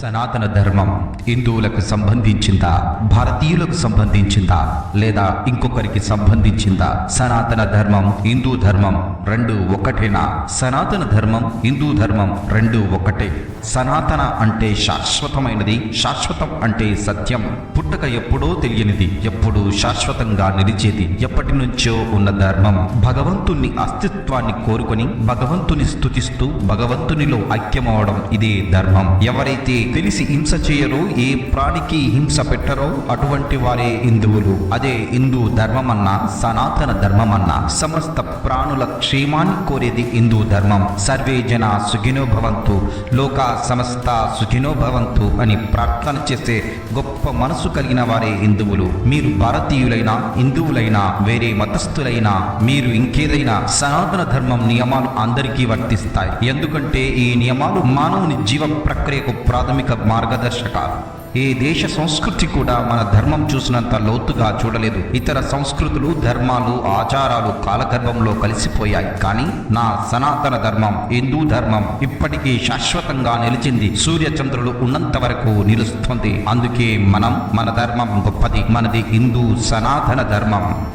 సనాతన ధర్మం హిందువులకు సంబంధించిందా భారతీయులకు సంబంధించిందా లేదా ఇంకొకరికి సంబంధించిందా? సనాతన ధర్మం హిందూ ధర్మం రెండు ఒకటేనా? సనాతన ధర్మం హిందూ ధర్మం రెండు ఒకటే. సనాతన అంటే శాశ్వతమైనది శాశ్వతం అంటే సత్యం. పుట్టక ఎప్పుడో తెలియనిది ఎప్పుడు శాశ్వతంగా నిలిచేది ఎప్పటి నుంచో ఉన్న ధర్మం. భగవంతుని అస్తిత్వాన్ని కోరుకొని భగవంతుని స్థుతిస్తూ భగవంతునిలో ఐక్యమవడం ఇదే ధర్మం. ఎవరైతే తెలిసి హింస చేయరు ఏ ప్రాణికి హింస పెట్టరో అటువంటి వారే హిందువులు. అదే హిందూ ధర్మమన్నా సనాతన ధర్మమన్నా సమస్త ప్రాణుల క్షేమాన్ని కోరేది హిందూ ధర్మం. సర్వే జన సుఖినో భవంతు లోక సమస్త సుఖినో భవంతు అని ప్రార్థన చేసే గొప్ప మనసు కలిగిన వారే హిందువులు. మీరు భారతీయులైనా హిందువులైనా వేరే మతస్థులైనా మీరు ఇంకేదైనా సనాతన ధర్మం నియమాలు అందరికీ వర్తిస్తాయి. ఎందుకంటే ఈ నియమాలు మానవుని జీవ ప్రక్రియకు ప్రాథమిక మార్గదర్శకాలు ఏ దేశ సంస్కృతి కూడా మన ధర్మం చూసినంత లోతుగా చూడలేదు. ఇతర సంస్కృతులు ధర్మాలు ఆచారాలు కాలగర్భంలో కలిసిపోయాయి. కానీ నా సనాతన ధర్మం హిందూ ధర్మం ఇప్పటికీ శాశ్వతంగా నిలిచింది. సూర్యచంద్రులు ఉన్నంత వరకు నిలుస్తుంది. అందుకే మనం మన ధర్మం గొప్పది. మనది హిందూ సనాతన ధర్మం.